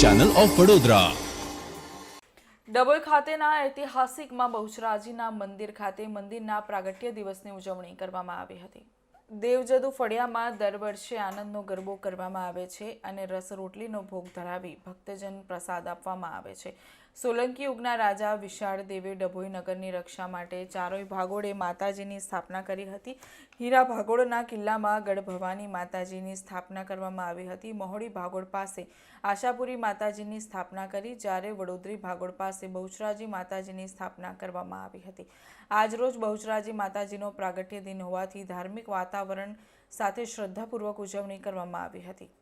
Channel of Vadodara Dabhoi ખાતેના ઐતિહાસિકમાં બહુચરાજીના મંદિર ખાતે મંદિરના પ્રાગટ્ય દિવસની ઉજવણી કરવામાં આવી હતી. દેવજદુ ફળિયામાં દર વર્ષે આનંદનો ગરબો કરવામાં આવે છે અને રસ રોટલીનો ભોગ ધરાવી ભક્તજન પ્રસાદ આપવામાં આવે છે. સોલંકી યુગના રાજા વિશાળ દેવે ડભોઈ નગરની રક્ષા માટે ચારોય ભાગોળે માતાજીની સ્થાપના કરી હતી. હીરા ભાગોળના કિલ્લામાં ગઢભવાની માતાજીની સ્થાપના કરવામાં આવી હતી. મહોડી ભાગોળ પાસે આશાપુરી માતાજીની સ્થાપના કરી, જ્યારે વડોદરી ભાગોળ પાસે બહુચરાજી માતાજીની સ્થાપના કરવામાં આવી હતી. આજરોજ બહુચરાજી માતાજીનો પ્રાગટ્ય દિન હોવાથી ધાર્મિક વાતાવરણ સાથે શ્રદ્ધાપૂર્વક ઉજવણી કરવામાં આવી હતી.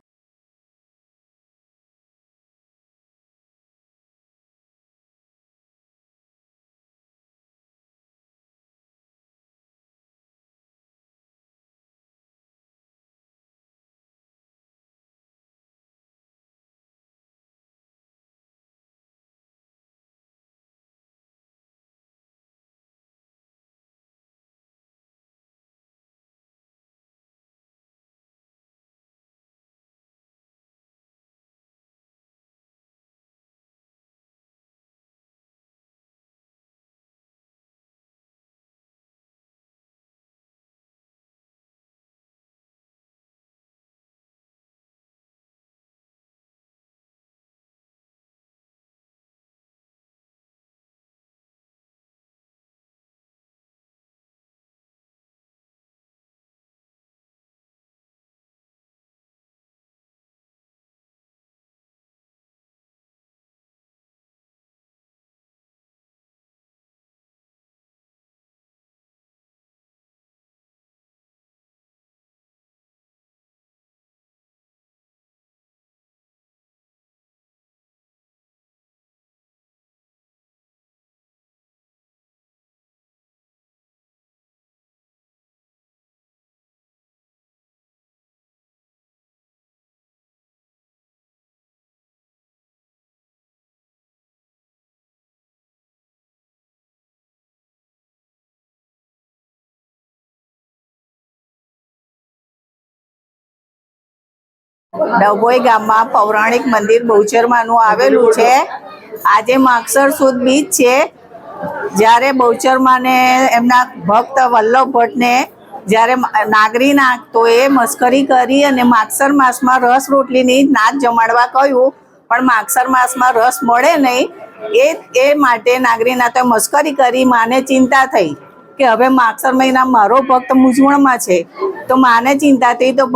ડભોઈ ગામમાં પૌરાણિક મંદિર બહુચરમાનું આવેલું છે. આજે માગસર સુદ બીજ છે. જ્યારે બહુચરમાને એમના ભક્ત વલ્લભ ભટ્ટને જ્યારે નાગરી નાખતો એ મસ્કરી કરી અને માગસર માસમાં રસ રોટલીની નાચ જમાડવા કહ્યું, પણ માગસર માસમાં રસ મળે નહીં. એ એ માટે નાગરીનાથે મસ્કરી કરી, માને ચિંતા થઈ. કે હવે માગસર મહિના મારો ભક્ત મૂંઝવણમાં છે, તો માને ચિંતા થઈ તો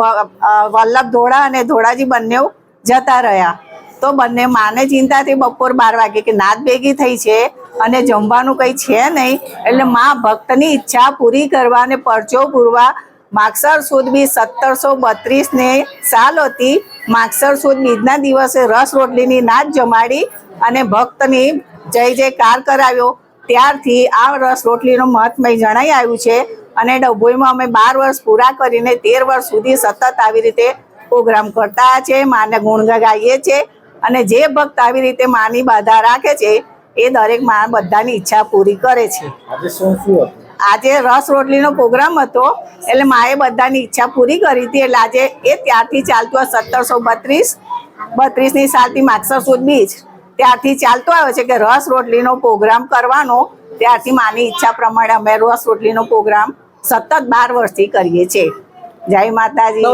વલ્લભ ધોળા અને ધોળાજી બંને જતા રહ્યા. તો બંને માને ચિંતાથી બપોર બાર વાગે કે નાદ ભેગી થઈ છે અને જમવાનું કંઈ છે નહીં, એટલે મા ભક્તની ઈચ્છા પૂરી કરવા અને પરચો પૂરવા માગસર સુદ બી સત્તરસો બત્રીસ ને સાલ હતી. માગસર સુદ બીજના દિવસે રસ રોટલીની નાદ જમાડી અને ભક્તની જય જયકાર કરાવ્યો. ત્યારથી આ રસ રોટલીનું મહત્મય જણાઈ આવ્યું છે અને ડભોઈમાં અમે બાર વર્ષ પૂરા કરીને તેર વર્ષ સુધી સતત આવી રીતે પ્રોગ્રામ કરતા છે માને ગુણ ગાઈએ છીએ અને જે ભક્ત આવી રીતે માની બાધા રાખે છે એ દરેક મા બધાની ઈચ્છા પૂરી કરે છે. આજે રસ રોટલીનો પ્રોગ્રામ હતો એટલે માએ બધાની ઈચ્છા પૂરી કરી હતી એટલે આજે એ ત્યારથી ચાલતું સત્તરસો બત્રીસ બત્રીસની સાલથી માગસર સુદ બીજ. ત્યારથી ચાલતો આવે છે કે રસ રોટલીનો પ્રોગ્રામ કરવાનો. ત્યારથી માની ઈચ્છા પ્રમાણે અમે રસ રોટલીનો પ્રોગ્રામ સતત બાર વર્ષથી કરીએ છીએ. જય માતાજી.